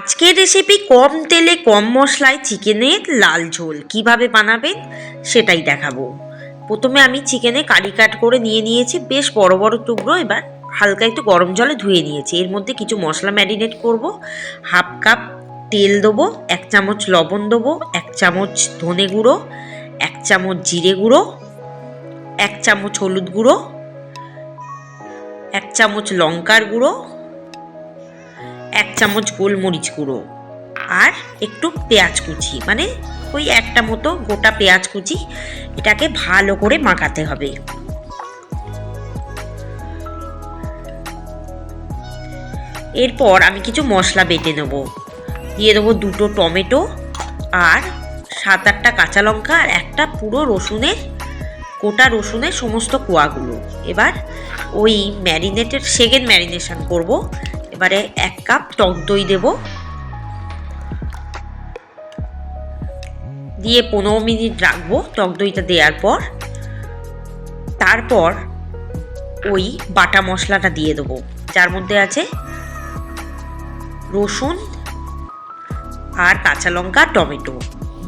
আজকের রেসিপি কম তেলে, কম মশলায় চিকেনের লাল ঝোল। কীভাবে বানাবেন সেটাই দেখাবো। প্রথমে আমি চিকেনে কারি কাট করে নিয়ে নিয়েছি, বেশ বড় বড় টুকরো। এবার হালকা একটু গরম জলে ধুয়ে নিয়েছি। এর মধ্যে কিছু মশলা ম্যারিনেট করব। হাফ কাপ তেল দেবো, এক চামচ লবণ দেবো, এক চামচ ধনে গুঁড়ো, এক চামচ জিরে গুঁড়ো, এক চামচ হলুদ গুঁড়ো, এক চামচ লঙ্কার গুঁড়ো এক চামচ গোলমরিচ গুঁড়ো আর একটু পেঁয়াজ কুচি মানে ওই একটা মতো গোটা পেঁয়াজ কুচি এটাকে ভালো করে মাখাতে হবে। এরপর আমি কিছু মশলা বেটে নেব। দিয়ে দেবো দুটো টমেটো আর সাত আটটা কাঁচা লঙ্কা আর একটা পুরো রসুনের, গোটা রসুনের সমস্ত কোয়াগুলো। এবার ওই ম্যারিনেটেড, সেকেন্ড ম্যারিনেশন করব। এবারে এক কাপ টক দই দেব। দিয়ে পনেরো মিনিট রাখব টক দইটা দেওয়ার পর। তারপর ওই বাটা মশলাটা দিয়ে দেবো, যার মধ্যে আছে রসুন আর কাঁচা লঙ্কা, টমেটো।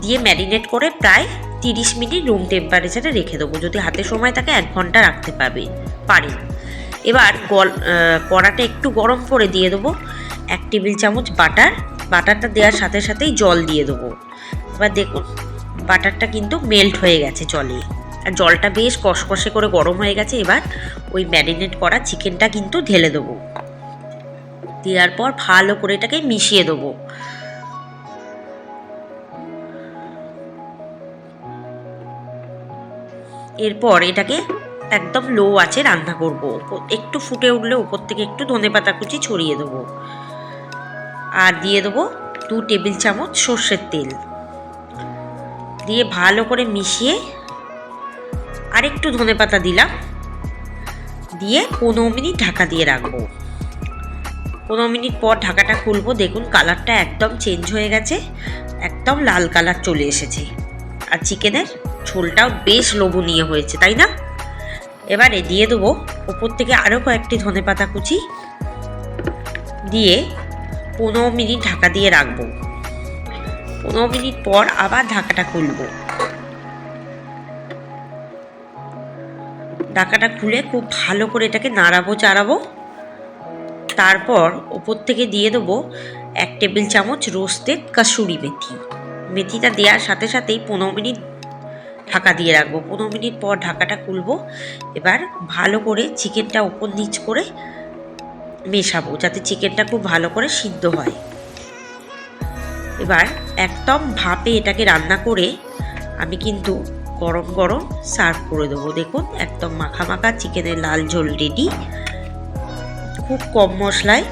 দিয়ে ম্যারিনেট করে প্রায় তিরিশ মিনিট রুম টেম্পারেচারে রেখে দেবো, যদি হাতে সময় থাকে এক ঘণ্টা রাখতে পারবে, পারেন। এবার গল কড়াটা একটু গরম করে দিয়ে দেবো। এক টেবিল চামচ বাটার। বাটারটা দেওয়ার সাথে সাথেই জল দিয়ে দেবো। এবার দেখুন, বাটারটা কিন্তু মেল্ট হয়ে গেছে জলে। আর জলটা বেশ কষকষে করে গরম হয়ে গেছে। এবার ওই ম্যারিনেট করা চিকেনটা কিন্তু ঢেলে দেবো। দেওয়ার পর ভালো করে এটাকে মিশিয়ে দেবো। এরপর এটাকে একদম লো আছে, রান্না করব। একটু ফুটে উঠলে উপর থেকে একটু ধনে পাতা কুচি ছড়িয়ে দেবো। আর দিয়ে দেবো দু টেবিল চামচ সর্ষের তেল। দিয়ে ভালো করে মিশিয়ে আর একটু ধনে পাতা দিলাম। দিয়ে পনেরো মিনিট ঢাকা দিয়ে রাখব। পনেরো মিনিট পর ঢাকাটা খুলবো। দেখুন কালারটা একদম চেঞ্জ হয়ে গেছে। একদম লাল কালার চলে এসেছে। আর চিকেনের ঝোলটাও বেশ লোভনীয় হয়েছে, তাই না? এবারে দিয়ে দেবো ওপর থেকে আরও কয়েকটি ধনে পাতা কুচি দিয়ে পনেরো মিনিট ঢাকা দিয়ে রাখব। পনেরো মিনিট পর আবার ঢাকাটা খুলবো। ঢাকাটা খুলে খুব ভালো করে এটাকে নাড়াবো, চাড়াবো। তারপর ওপর থেকে দিয়ে দেবো এক টেবিল চামচ রোস্টেড কাসুরি মেথি। মেথিটা দেওয়ার সাথে সাথেই পনেরো মিনিট ঢাকা দিয়ে রাখব। পনেরো মিনিট পর ঢাকাটা খুলবো। এবার ভালো করে চিকেনটা ওপর নিচ করে মেশাবো, যাতে চিকেনটা খুব ভালো করে সিদ্ধ হয়। এবার একদম ভাপে এটাকে রান্না করে আমি কিন্তু গরম গরম সার্ভ করে দেবো। দেখুন, একদম মাখা মাখা চিকেনের লাল ঝোল রেডি। খুব কম মশলায়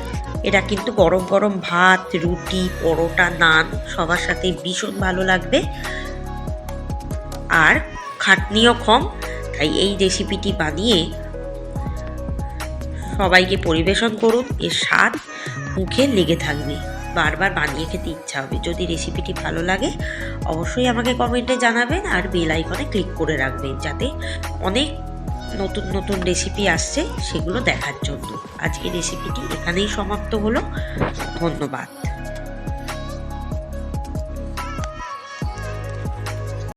এটা কিন্তু গরম গরম ভাত, রুটি, পরোটা, নান সবার সাথে ভীষণ ভালো লাগবে। আর খাটনিও কম, তাই এই রেসিপিটি বানিয়ে সবাইকে পরিবেশন করুন। এর স্বাদ মুখে লেগে থাকবে। বারবার বানিয়ে খেতে ইচ্ছা হবে। যদি রেসিপিটি ভালো লাগে, অবশ্যই আমাকে কমেন্টে জানাবেন আর বেল আইকনে ক্লিক করে রাখবেন, যাতে অনেক নতুন নতুন রেসিপি আসছে সেগুলো দেখার জন্য। আজকে রেসিপিটি এখানেই সমাপ্ত হলো। ধন্যবাদ।